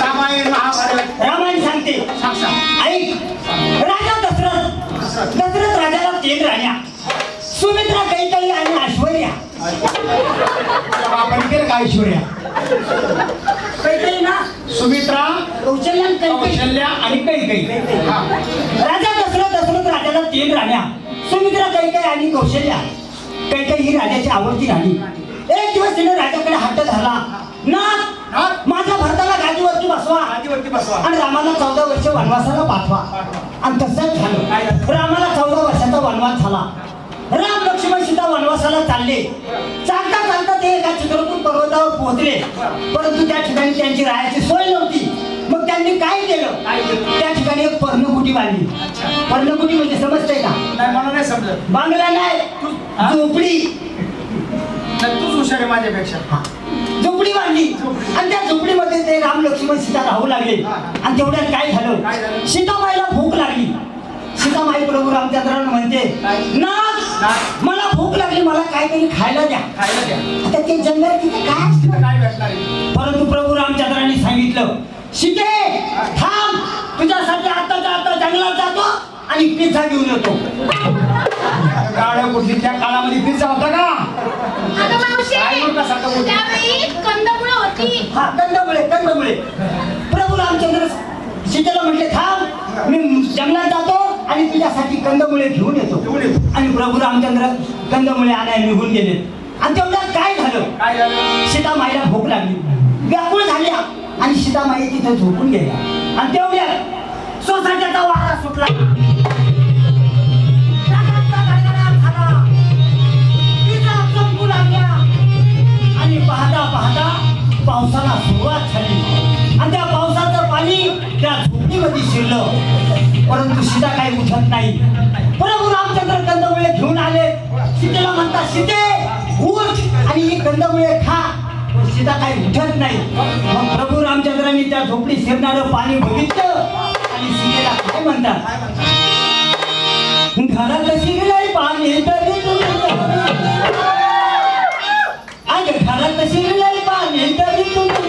रामायण महाभारत रामायण सांगते. ऐक. राजा दशरथ. दशरथ राजाला तीन राण्या. सुमित्रा कैकई आणि ऐश्वर्या. आपण केलं काय ऐश्वर्या? कैकई ना? सुमित्रा कौशल्य आणि कौशल्या आणि कैकई. राजा दशरथ दशरथ राजाला तीन राण्या. सुमित्रा कैकई आणि कौशल्या. कैकई ही राजाची आवडती राणी. एक दिवस तिने राजाकडे हट्ट झाला नाथ, माझ्या भरताला गादीवरती बसवा. आदिवरती बसवा. आणि रामाला चौदा वर्ष वनवासाला पाठवा. आणि तसंच झालं. रामाला चौदा वर्षाचा वनवास झाला. राम लक्ष्मण सीता वनवासाला चालले. चालता चालता ते एका चित्रकूट पर्वतावर पोहोचले. परंतु त्या ठिकाणी त्यांची राहायची सोय नव्हती. मग त्यांनी काय केलं? त्या ठिकाणी एक पर्णकुटी बांधली. पर्णकुटी म्हणजे समजतंय का? नाही मला नाही समजत. बांगला नाही? झोपडी. तूच हुशार आहे माझ्यापेक्षा. झोपडी बांधली आणि त्या झोपडीमध्ये ते राम लक्ष्मण सीता राहू लागले. आणि तेवढ्यात काय झालं? सीतामाईला भूक लागली. सीतामाई प्रभू रामचंद्रांना म्हणते. मला भूक लागली मला काहीतरी खायला द्या. आता ते जंगल तिथे काय परंतु प्रभू रामचंद्रांनी सांगितलं सीते थांब. तुझ्यासाठी आताच्या आता जंगलात जातो आणि पिझ्झा घेऊन येतो. गाड्या कुठली? त्या काळामध्ये पिझ्झा होता का? अगं मावशी, काय मूर्खासारखं बोलते? त्यावेळी कंदमुळं होती. हा कंदमुळे कंदमुळे. प्रभू रामचंद्र सीतेला म्हटले थांब मी जंगलात जातो आणि तुझ्यासाठी कंदमुळे घेऊन येतो. घेऊन येतो. आणि प्रभू रामचंद्र कंदमुळे आणायला निघून गेले. आणि तेवढ्यात काय झालं? काय झालं? सीतामाईला भूक लागली. व्याकुळ झाल्या आणि सीतामाई तिथे झोपून गेल्या. आणि तेवढ्यात सोसाट्याचा वारा सुटला. पाहता पाहता पावसाला सुरुवात झाली. आणि त्या पावसाचं पाणी त्या झोपडीमध्ये शिरलं. परंतु सीता काही उठत नाही. बरोबर रामचंद्र कंदमुळे घेऊन आले. सीतेला म्हणतात सीते उठ आणि ही कंदमुळे खा. सीता काही उठत नाही. मग प्रभू रामचंद्रांनी त्या झोपडी शिरणारं पाणी बघितलं आणि सीतेला काय म्हणतात? घरात शिरलंय पाणी? तरी तुम्ही घरात पाणी तरी तुम्ही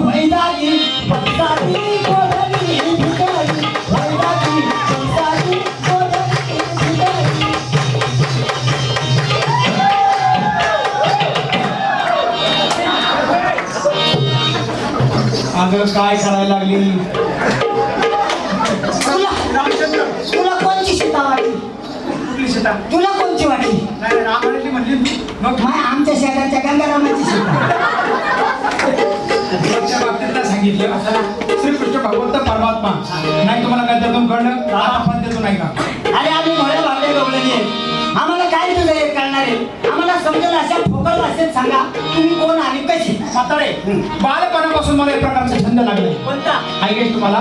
वैदागी भिकारी. वैदागी भिकारी. अगं काय करायला लागली तुला कोणची वाटली नाही म्हणली मग माय आमच्या शेजारच्या गंगारामाची भगवंत परमात्मा. नाही तुम्हाला काय त्यातून कळलं? रामा पण त्यातून नाही का? अरे आम्ही भोळे भावले गवळणी आम्हाला काय तुझं हे कळणार आहे? आम्हाला समजेल अशा ठोकळ भाषेत सांगा तुम्ही कोण आणि कशी? म्हातारे बालपणापासून मला एक प्रकारचे छंद लागले. कोणता? ऐकेश तुम्हाला?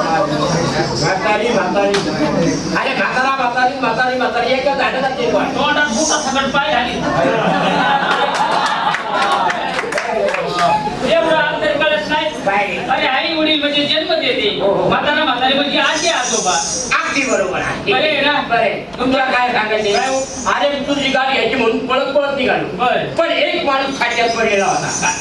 म्हातारी म्हातारी. अरे म्हातारा म्हातारी म्हातारी म्हातारी. एकच ना ते पण तोंडात मोठा सगळं पाय घाली एवढं अंतर कळत नाही. अरे आई वडील म्हणजे जन्म देते. हो, हो. म्हातारा म्हातारी म्हणजे आजी आजोबा. अगदी बरोबर आहे. बरे आहे ना? बरे. तुमच्या काय सांगायचे? हो? अरे तुझी गाडी घ्यायची म्हणून पळत पळत निघालो. बर. पण एक माणूस खाट्यात पडलेला होता.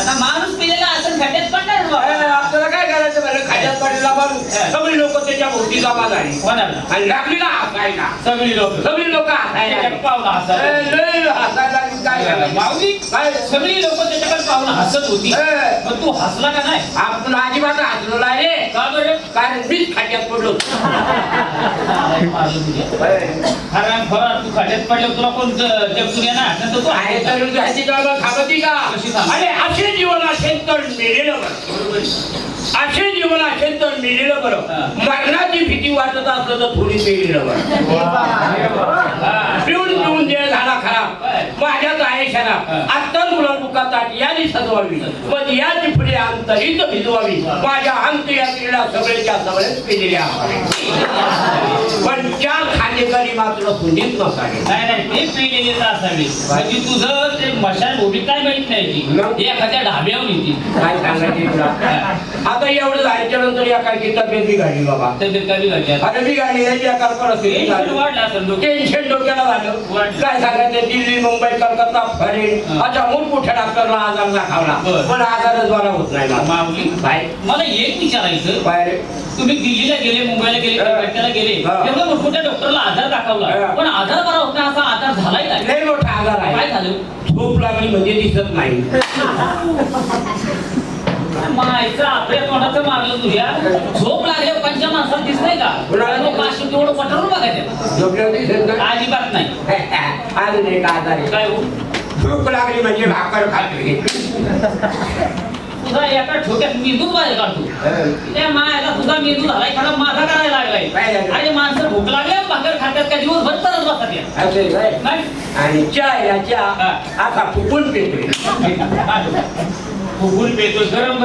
आता माणूस पिलेला असं खड्ड्यात पडणार अरे. आपल्याला काय करायचं बरं खाट्यात पडलेला माणूस हा. सगळी लोक त्याच्या भोवती जमा झाली कोणाला आणि लागली ना हसायला सगळी लोक सगळी लोक हसायला लागली. पाहुणा हसायला ए, लय हसायला लागली. काय करायचं? माऊली काय? सगळी लोक त्याच्याकडे पाहून हसत होती ए. पण तू हसला का नाही आपण अजिबात हसलो नाही रे का बरं कारण मीच खाट्यात पडलो हराम खरा तू खाड्यात पडल्यावर तुला कोण ज- जगतून येणार नंतर तू आहे आहे तर थांबती का कशी? अरे असे जीवन असेल तर मेलेलं बरं. असे जीवन असेल तर मेलेलं बरं. मरणाची भीती वाटत असलं तर थोडी मेलेलं बरं. पिऊन पिऊन देह झाला खराब. माझ्याच आहे शराब हा. आत्ता मुला दुखातात यादी सजवावी पण याची पुढे अंतरित भिजवावी. माझ्या अंत यात्रेला सगळेच्या सगळेच पिलेल्या पण चार खांदेकरी मात्र सुनीत नसावे. नाही नाही ते पिलेलीच असावी. म्हणजे तुझं ते मशाल भूमी काय माहीत नाही मग? ती एखाद्या ढाब्यावर येते काय सांगायचे तुला आता एवढं जायच्या नंतर या काय की तब्येत बिघडली बाबा तब्येत कमी घालतात अरे बिघडली याची या काल परिस्थिती झाली. वाढलं असेल. टेन्शन डोक्याला झालं वाढलं. काय सांगायचं दिल्ली मुंबई कलकत्ता फरेन हा. अच्छा मोठमोठ्या डॉक्टरला आजार दाखवला बरं. पण आजारच बरा होत नाही मला. माऊली काय मला एक विचारायचं काय रे? तुम्ही दिल्लीला गेले मुंबईला गेले हा. कलकत्त्याला गेले हा. एवढ्या मोठमोठ्या डॉक्टरला आधार दाखवला हा. पण आधार बरा होता असा आधार झालाय काय लय मोठा आजार काय आहे झालं झोप लागली म्हणजे दिसत नाही. मायचं आपल्या तोंडाचं मारलं तुझ्या झोप लागल्या पंचा माणसाला दिसतंय का? कुणाला पाचशे तेवढं पटवून बघायचं. झोपल्यावर दिसत नाही अजिबात नाही. अजून एक आजार. आहे काय हो? झोप लागली म्हणजे भाकर खाते तुझा एका छोट्यात मेंदूच बाहेर काढतो त्या तुझा मेंदू माझा करायला लागलाय? अरे माणसं भूक लागल्या भाकर खात्यात का दिवसभर तरच बसतात या. असे काय? नाही आणि चहा या चहा हा. असा फुकून पितोय फुगून पेतो गरम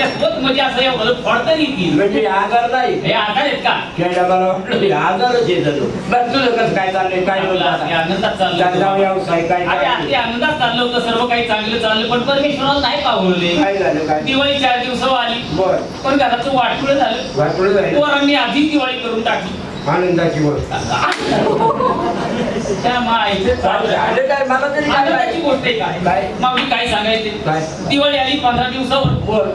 नामच्या सोबत म्हणजे असं एवढं फोडता येतील म्हणजे आजार नाही. हे आधार आहेत का? खेळा मला वाटलं हे आजारच जणू. बरं तुझं कसं काय चाललंय? काय बोलता अगदी आनंदात चाललं. व्यवसाय काय अरे अगदी आनंदात चाललं होतं सर्व काही चांगलं चाललं पण परमेश्वराला नाही पावले काय झालं काय? दिवाळी चार दिवस आली बर. पण घराचं वाटपुळं झालं. वाटलं जाईल पोरांनी आधी दिवाळी करून टाकली. आनंदाची गोष्ट त्या माईचं चाललं. झालं काय मला तरी काय आनंदाची गोष्ट आहे काय? काय माऊली काय सांगायचे काय दिवाळी आली पंधरा दिवसावर बर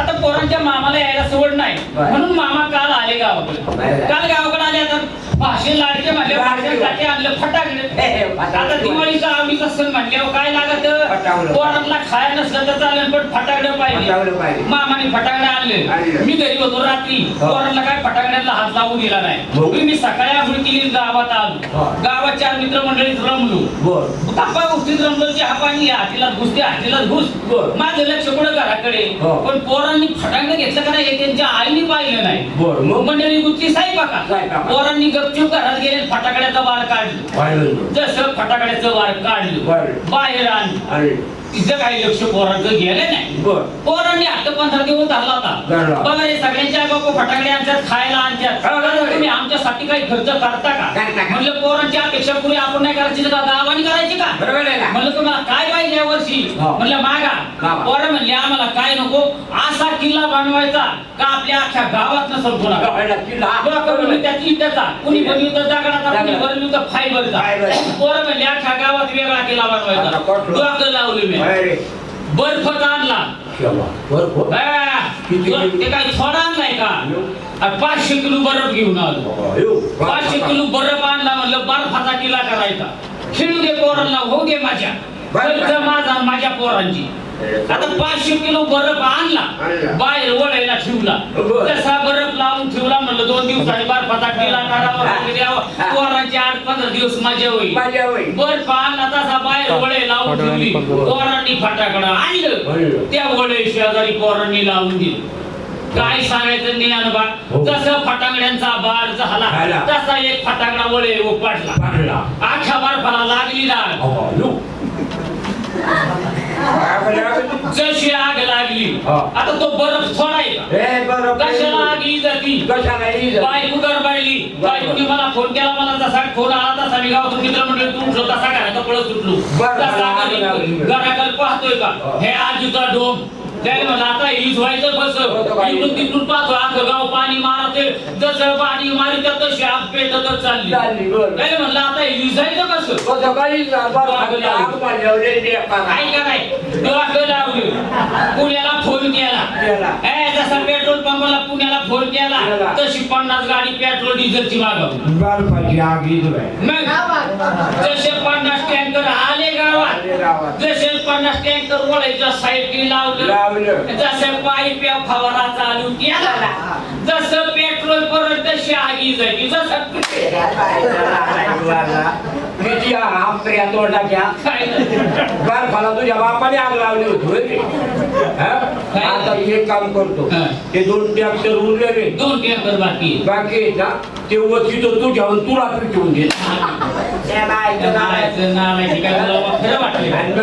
आता पोरांच्या मामाला यायला सवड नाही बर. म्हणून मामा काल आले गावाकडे बर. काल गावाकडे आले आता भाषे लाडके म्हणले लाडके. भाषेसाठी आणलं हे, फटाकडे हे, फटाकडे. आता दिवाळीचा आवडीचा सण म्हणल्यावर काय लागत फटाकडे. पोरांना खाया नसलं तर चालेल पण फटाकडे पाहिजे. मामाने फटाकडे आणले. आणले मी घरी होतो रात्री हो. पोरांना काय फटाकड्याला हात लावू दिला हो. मी सकाळी आंघोळ केली गावात आलो. गावात चार मित्रमंडळीत रमलो. गप्पा गोष्टीत रमलो की हा पाणी हातीला घुसते हातीला घुस. बर. माझं लक्ष कुठं घराकडे. पण पोरांनी फटाकडे घेतलं का नाही हे त्यांच्या आईने पाहिलं नाही. मंडळी गुच्ची साईबाका. साईबाका. पोरांनी गपचूप घरात गेले फटाकड्याचा वार काढलं. जसं फटाकड्याचं वार काढलं. बाहेर आणि तिचं काही लक्ष पोरांचं गेलं नाही बर पोरांनी हट्ट पंधरा दिवस धरला होता. बघा रे सगळ्यांच्या आई बापू फटाकडे आणतात खायला आणतात हा, बरोबर आहे. तुम्ही आमच्यासाठी काही खर्च करता करता का? म्हणलं पोरांची अपेक्षा पुरी आपण नाही करायची का गावाने करायची का बरोबर आहे ना म्हणलं तुम्हाला काय पाहिजे या वर्षी हा. म्हणलं मागा मागा. पोरं म्हणले आम्हाला काय नको असा किल्ला बनवायचा का आपल्या अख्ख्या गावात नसल कोणा गावाला किल्ला. त्याची इटाचा कुणी बनवितं दगडाचा कुणी दगडाचा. बनवितं फायबरचा फायबरचा. पोरं म्हणले अख्ख्या गावात वेगळा किल्ला आता? डोकं लावलं मी अरे बर्फ आणला क्षमा. बर बर. किती तो- किलो? ते काय थोडा आणलाय का पाचशे किलो बर्फ घेऊन आलो. पाचशे किलो बर्फ आणला म्हणलं बर्फाचा किल्ला करायचा खेळू दे पोरांना हो दे माझ्या माझा माझ्या पोरांची आता पाचशे किलो बर्फ आणला. बाहेर वळायला ठेवला. तसा बर्फ लावून ठेवला म्हणलं दोन दिवसांनी बर्फाचा. हा. पोरांची आठ पंधरा दिवस मजा होईल. बर्फ आणला तसा बाहेर वळे लावून ठेवली. पोरांनी फटाकडा आणलं. त्या वळे शेजारी पोरांनी लावून दिलं. काय सांगायचं ज्ञान बा? हो. जसं फटाकड्यांचा बार झाला. तसा एक फटाकडा वळे पाडला. आख्या बर्फाला लागली लाग जशी आग लागली हा. आता तो बरफ हे बरोबर कशाला आग ही जाती कशाला ही जाती? बायको गरबाळली बायकोनी मला फोन केला मला जसा फोन आला तसा मी गावातून मित्र म्हणले तू उठलो तसा घराचा पळत सुटलो बरं, तसा. घराकडे पाहतोय का? हे आजीचा डोम. त्याने म्हणलं आता हीच व्हायचं बस. इकडून तिकडून पाहतो अख्खं गाव पाणी मारते जसं पाणी मारित तशी आग पेटतच चालली. चालली, बरं. त्याने म्हणलं आता ही जायचं कसं? तो सकाळी आग काय डोळा लावलं. पुण्याला फोन केला. केला. ए जसा पेट्रोल पंपाला पुण्याला फोन केला केला. तशी पन्नास गाडी पेट्रोल डिझेलची मागवली आग ही मग जसे पन्नास टँकर आले गावात गावात. जसे पन्नास टँकर ओळायच्या साईडनी लावलं. लावलं. जसं पाईप फवारा चालू केला जसं पेट्रोल परत तशी आगी जायची जसं बर्फाला तुझ्या बापाने आग लावली होती? हा? आता एक काम करतो. ते दोन ट्रॅक्टर उरलेले दोन टँकर बाकी. बाकी ना? ते वरती तो तुझ्यावर तुला पिटवून घे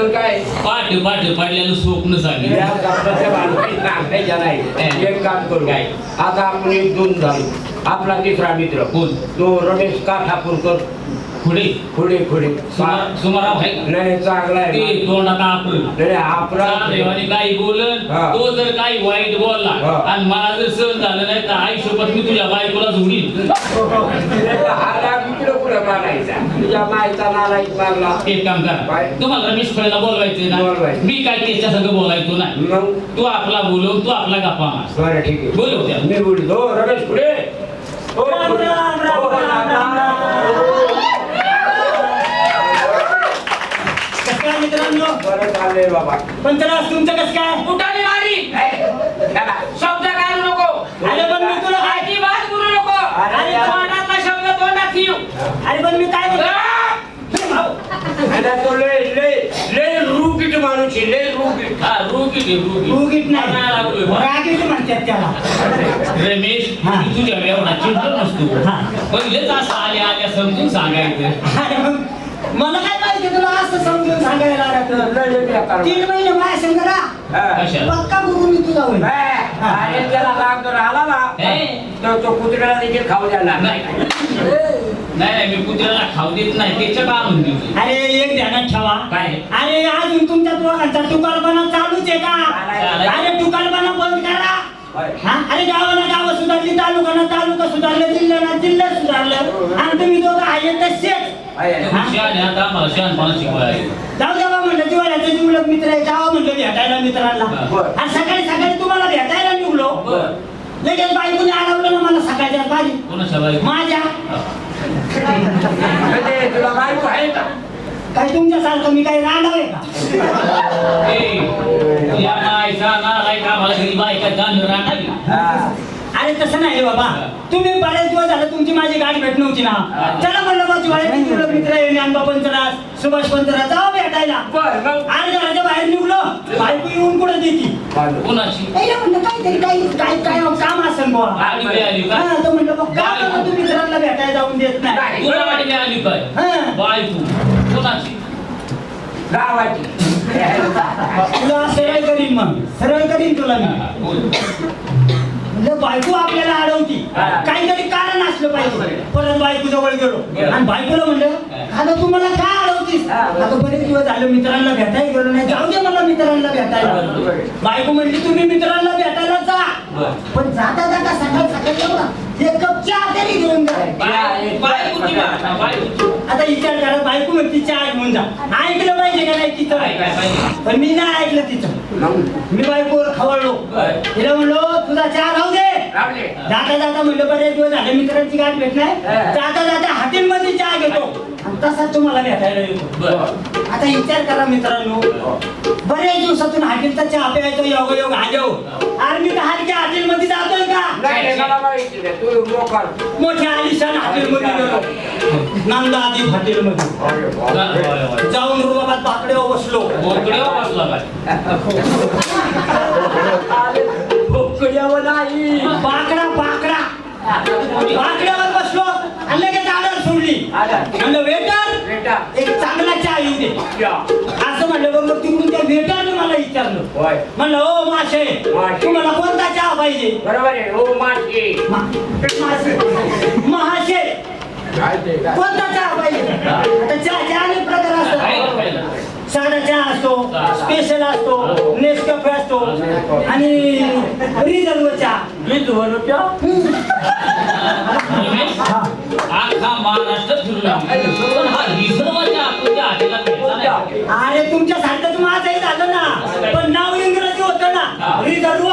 काय पाठ पाठ पडलेलं स्वप्न एक काम करू. काय? आता आपण एक दोन झालो. आपला तिसरा मित्र. कोण? तो रमेश काठापूरकर. पुढे पुढे पुढे सुमार- सुमाराव आहे का? नाही चांगला आहे ते ना. तोंडात आपलं. नाही आपला देवाने काही बोलन हा. तो जर काही वाईट बोलला हा. आणि मला जर सहन झालं नाही तर आई सोबत मी तुझ्या बायकोला हा राग इकडे पुढे मारायचा तुझ्या मायचा नालायक मारला एक काम काय? करा तुम्हाला रमेश फळेला बोलवायचं ना? बोलवायचं. मी काय त्याच्या संग बोलायचो ना? मग? तू आपला बोलव तू आपला गप्पा मार. बरं ठीक आहे. बोलव त्या मी बोलतो रमेश पुढे. राम, पुढे. राम, राम, राम, राम, कसं काय मित्रांनो. बरं चाललंय बाबा. तुमचं कसं काय? चला. शब्द काढू नको. अरे पण मी तुला काय अजिबात बोलू नको. अरे आणि यार. तोंडातला शब्द तोंडात येऊ. अरे पण मी काय म्हणतो आणि तो लय लय लय रुकीट माणूस आहे लय रुकीट हा रुगीट. उगीत नाही. बा. रागीट म्हणतात त्याला. रमेश हा. मी तुझ्या व्यवहारात चिंतन नसतो. हा. पहिलेच असं आल्या आल्या समजून सांगायचं. अरे मग मला काय असं समजून सांगायला लागलं. तीन महिने माझ्या संग राहा. हा. पक्का गुरु मी तुझा होईल? अरे त्याला राग जर आला ना हे? तर तो कुत्र्याला देखील खाऊ द्यायला नाही. मी कुत्र्याला खाऊ देत नाही. त्याच्या का अरे एक ध्यानात ठेवा. काय? अरे अजून तुमच्या दोघांचा टुकारपणा चालूच आहे का. अरे टुकारपणा बंद करा. हा? अरे गावाला गाव सुधारली तालुकाना तालुका सुधारलं जिल्ह्याला जिल्हा सुधारलं. आणि तुम्ही दोघं आहे तसेच हा? जाऊ म्हणलं जिवाळ्याचं जिवलग मित्र आहे जावा म्हणलं भेटायला मित्रांना. हा. आणि सकाळी सकाळी तुम्हाला भेटायला निघलो. लगेच बायकोने अडवलं ना मला सकाळच्या बाई माझ्या. तुला बायको आहे का? काय तुमच्यासारखं मी काही रांडव आहे का? हा. अरे तसं नाही बाबा. तुम्ही बरेच दिवस झालं तुमची माझी गाडी भेट नव्हती ना. चला म्हणलं जिवाळ्याचे जिवलग मित्र ज्ञानबा पंचराज सुभाष पंचराज जावा भेटायला. मग आणि घराच्या बाहेर निघलो बायको येऊन कुठे देती? म्हणलं काहीतरी काही काय काय काम असेल बुवा. हा म्हणलं का बरं तुम्ही मित्रांना भेटायला जाऊन देत नाही? हा. कोणाची? गावाची. तुला सरळ करीन मग. सरळ करीन तुला मी. बायको आपल्याला अडवती. काहीतरी कारण असलं पाहिजे. परत बायको जवळ गेलो. आणि बायकोला म्हणलं. आता तू मला का अडवतीस. आता बरेच दिवस झाले मित्रांना भेटायला गेलो नाही. जाऊ दे मला मित्रांना भेटायला. बायको म्हणली तुम्ही मित्रांना भेटायला जा. पण जाता जाता सकाळ सकाळ एक कप चहा तरी घेऊन जा. आता विचार करा बायको म्हणती चहा घेऊन जा. ऐकलं पाहिजे का नाही पाहिजे. पण मी नाही ऐकलं मग मी बायकोवर खवळलो. तिला म्हणलो तुझा चहा राहू दे. जाता जाता म्हणलं बरेच दिवस झाले मित्रांची गाठ भेट नाही. जाता जाता हॉटेलमध्ये चहा घेतो आणि तसा तुम्हाला भेटायला येतो बरं. आता विचार करा मित्रांनो बरेच दिवसातून हॉटेलचा चहा प्यायचा योग योग आलो अरे मी हलक्या हॉटेलमध्ये जातोय का नाही नाही, मला माहिती नाही. तू मोकार. मोठ्या आलिशान हॉटेलमध्ये गेलो नंदादी होय, होय. जाऊन रुबाबात बाकड्यावर बसलो भोकड्यावर नाही. बाकडा बाकडा बाकड्यावर बसलो आणि लगेच आला. म्हणलं वेटर बेटा एक चांगला चहा येऊ दे. या. असं म्हणलं बरोबर तिकडून त्या वेटरने मला विचारलं. होय. म्हणलं ओ माशे माशे. तुम्हाला कोणता चहा पाहिजे? बरोबर आहे. हो माशी मा- माशे महाशे काय ते? काय कोणता चहा पाहिजे? आता चहाचे अनेक प्रकार असतात. चहा असतो स्पेशल असतो नेसकॅफे असतो आणि रिझर्व चहा वीज वरच्या आखा महाराष्ट्र फिरला. पण हा रिझर्वच्या नाही. अरे तुमच्या सारखंच माझंही झालं ना. पण नाव इंग्रजी होतं ना. रिझर्व.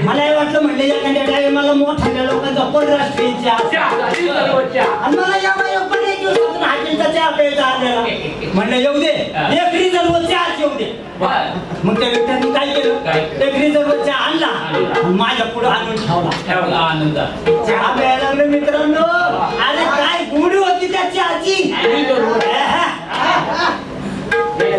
मला हे वाटलं म्हणले एखाद्या टायमाला मोठ्या लोकांचा परराष्ट्रीय चहा आणि मला या पण एक दिवसातून हाटेलचा चहा प्यायचा आलेला म्हणलं येऊ दे. एक रिझर्व चहा येऊ दे. मग त्या व्यक्तीने काय केलं? एक रिझर्व चहा आणला. आणि माझ्या पुढे आणून ठेवला. ठेवला आनंद. चहा प्यायला लागलो मित्रांनो. अरे काय गुढी होती त्या चहाची?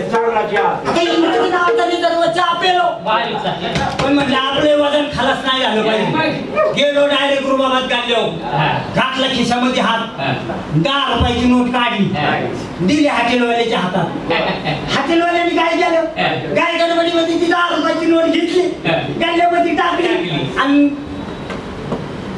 चांगला चहा आता इंग्रजी नावाचा रिझर्व चहा पेलो बारीक झाली. पण म्हणजे आपले वजन खालाच नाही झालं पाहिजे गेलो डायरेक्ट रुबाबात काढलो. घातला खिशामध्ये हात. दहा रुपयाची नोट काढली. दिली हॉटेलवाल्याच्या हातात हॉटेलवाल्याने काय केलं गाय गणपतीमध्ये ती दहा रुपयाची नोट घेतली. गल्ल्यामध्ये टाकली. आणि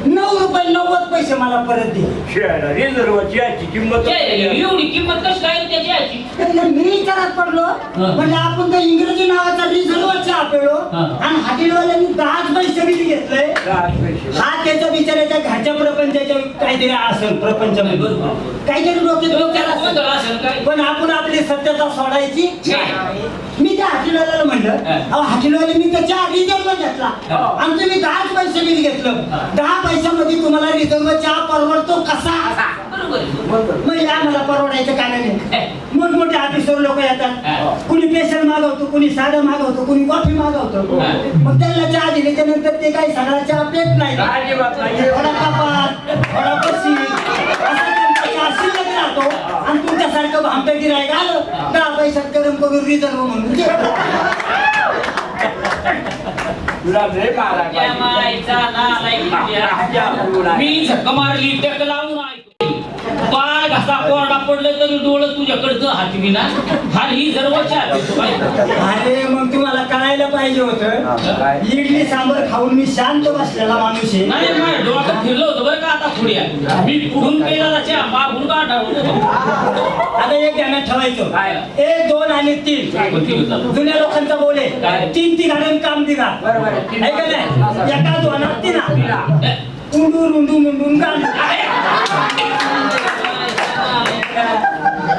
नऊ रुपये नव्वद पैसे मला परत दिले रिझर्व चहाची किंमत एवढी किंमत कशी काय त्याची याची? तर मी विचारात पडलो. म्हणजे आपण तर इंग्रजी नावाचा रिझर्व चहा पेलो हा. आणि हॉटेलवाल्यांनी दहाच पैसे बिल घेतलंय हा त्याच्या बिचाराच्या घरच्या प्रपंचाच्या काहीतरी असेल प्रपंच. काहीतरी डोक्यात काय पण आपण आपली सत्यता सोडायची. मी त्या हॉटेलवाल्याला म्हणलं. अहो हॉटेलवाले मी त्याच्या रिझर्व घेतला. आणि तुम्ही दहाच पैसे बिल घेतलं. दहा पैशामध्ये तुम्हाला रिझर्व चहा परवडतो कसा. मग या मला परवडायचं काय नाही. मोठमोठे ऑफिसर लोक येतात. हा. कुणी स्पेशल मागवतो कुणी साधं मागवतो कुणी कॉफी मागवतो. हा. मग त्यांना चहा दिल्याच्या नंतर ते काही सगळा चहा पेत नाही. थोडा कपात थोडा शिल्लक राहतो. आणि तुमच्यासारखं भामटे गिरायक आलं दहा पैशात गरम करून रिझर्व म्हणून. मी झक मारली टक लावून. पाय घसा कोरडा पडलं तरी डोळं तुझ्याकडचं हातवी ना हा ही सर्वच्या अरे मग तुम्हाला कळायला पाहिजे होतं. इडली सांबर खाऊन मी शांत बसलेला माणूस आहे. नाही माझ्या डोळ्यात फिरलं होतं बरं का आता पुढे. मी पुढून आता एक ध्यानात ठेवायचं. काय? एक दोन आणि तीन. जुन्या लोकांचा बोले. काय? तीन तिघाडून काम तिघा बरोबर आहे. तीन आहे का नाही एका दोनात तिना उंडून उंडून गाणं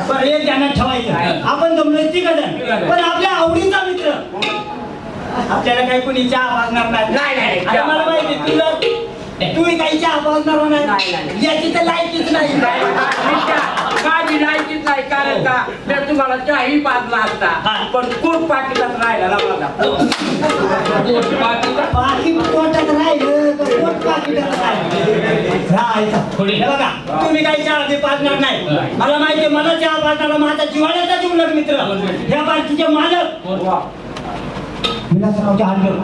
बरं एक ध्यानात ठेवायचं आपण जमलोय तिघजण पण आपल्या आवडीचा मित्र आपल्याला काही कोणी चहा मागणार नाही मला माहिती तुला तुम्ही काही चहा नाही नाही. याची तर लायकीच नाही माझी लायकीच नाही कारण का मी तुम्हाला चहाही पाजला हा. असता पण कोण पाकिटात राहिला. हे बघा तुम्ही काही चहा पाजणार नाही नाही. मला माहिती मला चहा पाजणारा माझा जिवाळ्याचा जिवलग मित्र ह्या पार्टीचे मालक वा. विलासरावचे हाडकर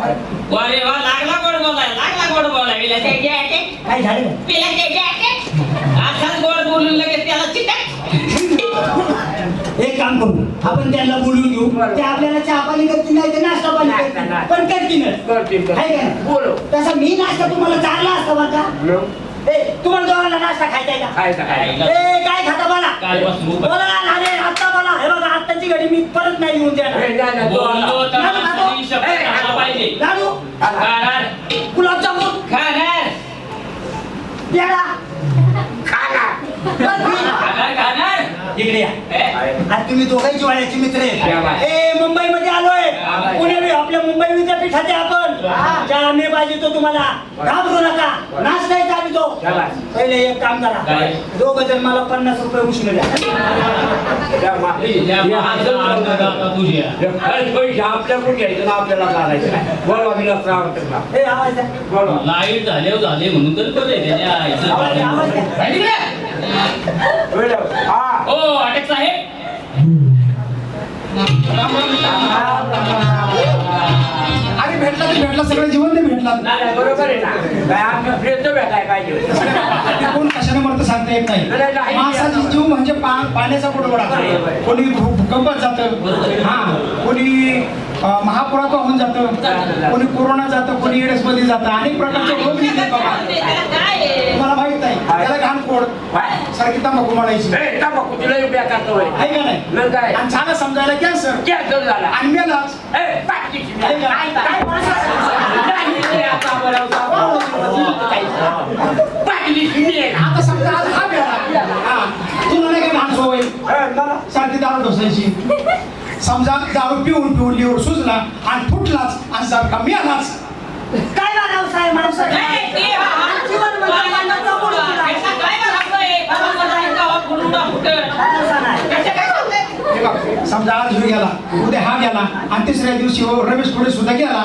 अरे वा लागला गोड बोलाय लागला गोड बोलाय विलास. काय झालं? का? असाच गोड बोलून लगेच त्याला चिटक एक काम करू आपण त्यांना बोलून घेऊ. ते आपल्याला चहा पाणी करतील नाही ते नाश्ता पाणी करतील. पण करतीलच करतील. आहे का? बोलो. तसा मी नाश्ता तुम्हाला चालला असता बघा ए तुम्हाला दोघांना नाश्ता खायचा का? खायचा. ए काय खाता? बोला काय बसून उभं. बोला अरे आता बोला. हे बघा आत्ताची घडी मी परत नाही येऊन देणार. नाही, नाही, लाडू गुलाबजामुन. पेढा इकडे या. आज तुम्ही दोघांची जिवाळ्याचे मित्र आहेत. ए मुंबईमध्ये आलोय. पुणे वि- आपल्या मुंबई विद्यापीठाचे आपण. चहा मी पाहिजे तो तुम्हाला. घाबरू नका. नाश्ता आहे तो. चला. पहिले एक काम करा. काय? दोघ जण मला पन्नास रुपये उशीर द्या. त्या मा- या माझा अंगदाता तुझ्या. खरंच पैसे आपल्याकडून घ्यायचं ना आपल्याला काढायचं नाही. बोलवा. हे आवाज द्या. बोलवा. लाइट झाले झाले म्हणून तर बरं आहे त्याच्या आईचं आवाज द्या, आवाज द्या. काय तिकडे? विलास, हा. ओ अटक साहेब. ते भेटला सगळं जीवन ते भेटला. नाही, नाही, बरोबर आहे ना. काय आम्ही फ्रेंड भेटाय पाहिजे. ते कोण कशाने मरत सांगता येत नाही, नाही नाही. माणसाचा जीव म्हणजे पा- पाण्याचा बुडबुडा. बरोबर. कोणी भू- भूकंपात जातं. हा कोणी अं, महापुरात वाहून जातं कोणी कोरोना जातं कोणी एड्समध्ये जातं. अनेक प्रकारचे रोग निघतात बाबा. तुम्हाला माहीत नाही. त्याला घाण कोड सारखी तंबाखू म्हणायची. ए, तंबाखू तुला उभ्या करतो होय. आहे का नाही? मग काय? आणि झालं समजायला कॅन्सर कॅन्सर झाला? आणि मेलाच? काय- काय आता मेल. समजा आज हा मेला. तुला नाही का घाण सवय? सारखी दारू ढोसायची. समजा दारू पिऊन पिऊन लिव्हर सुजला आणि फुटलाच आणि सारखा मेलाच. काय माणसं म्हणजे पाण्याचा बुडबुडा. पाण्याचा नाही. हे बघ, समजा आज ह्यो गेला उद्या हा गेला आणि तिसऱ्या दिवशी हो रमेश पुढे सुद्धा गेला.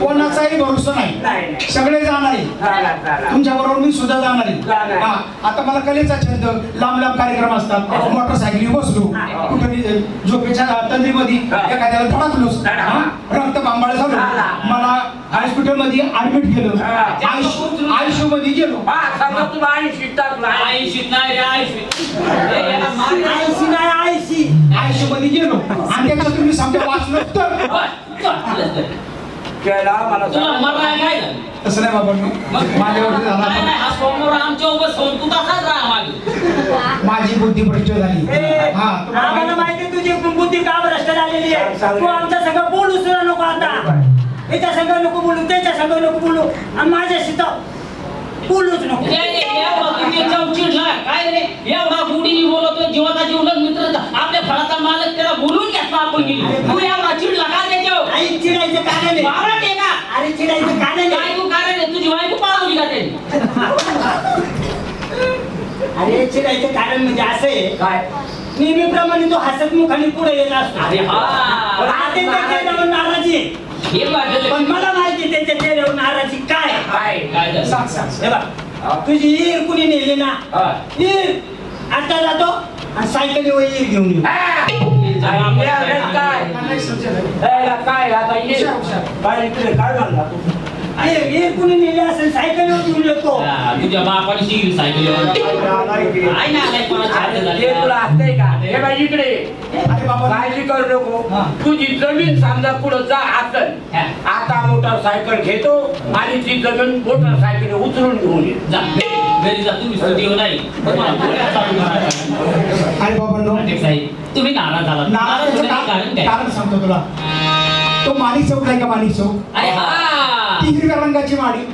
कोणाचाही भरोसा नाही, नाही नाही. सगळे जाणार आहे. तुमच्या बरोबर मी सुद्धा जाणार. आहे हा आता मला कलेचा छंद लांब लांब कार्यक्रम असतात मोटरसायकली बसलो कुठं झोपेच्या तंद्रीमध्ये हा. एखाद्याला धडकलोच धडा. हा, रक्त बांबाळ झालो. मला हॉस्पिटलमध्ये ऍडमिट केलं हा. आयशू मध्ये गेलो हा, समजा तुला ऐंशी टाकला. केला मला तुला सांग. मराय काय झालं? तसं नाही बाबा मी माझ्यावरती नाही, झाला नाही, हा समोर आमच्या उभं सोन तू तसाच राहा मागे? माझी बुद्धी भ्रष्ट झाली. ए, हा तुम्हाला आम्हाला माहिती- माहिती तुझी बुद्धी का भ्रष्ट झालेली आहे. सांग. तू आमच्या संग बोलू सुद्धा नको आता. याच्या संग नको बोलू त्याच्या संग नको बोलू. आणि माझ्याशी तर बोलूच नको. काय रे? एवढा गुढीने बोलतोय जीवाचा जीवलग मित्र आपल्या फळाचा मालक त्याला बोलून घेतला आपण तू एवढा चिडला का त्याच्यावर आई चिडायचं कारण बारा टेका अरे चिडायचं कारण काय आहे तू कारण आहे तुझी बायको पाळवली का त्यांनी? अरे चिडायचं कारण म्हणजे असं आहे. काय? नेहमीप्रमाणे तो हसत मुखाने पुढे येत असतो. अरे हा. नाराजी पण मला काय आहे. काय काय झालं? सांग सांग सांग. हे बघ तुझी ईर कुणी नेली ना हा. ईर आता जातो आणि ईर घेऊन येऊ हा. काय. ए, काय आता ये हुशार, हुशार. काय इकडे काय म्हणला तू कुणी नेली असेल सायकलीवर घेऊन येतो. हा, तुझ्या बापाने शिकली सायकलीवर. काय ना आलाय कोणाच्या हातात हे तुला? असतंय का? हे बाई इकडे. अरे बाबा. काळजी करू नको. तुझी जमीन समजा पुढं जा असल हा. आता मोटरसायकल घेतो आणि ती जमीन मोटरसायकल उचलून घेऊन ये. जा. घरी जा. तुम्ही नाही तुम्हाला चालू. अरे बाबा नो तुम्ही नाराज झाला. नाराज होण्याचं कारण काय? कारण सांगतो तुला. तो माणिक चौक नाही का माणिक चौक? अरे हा. ती हिरव्या रंगाची माडी.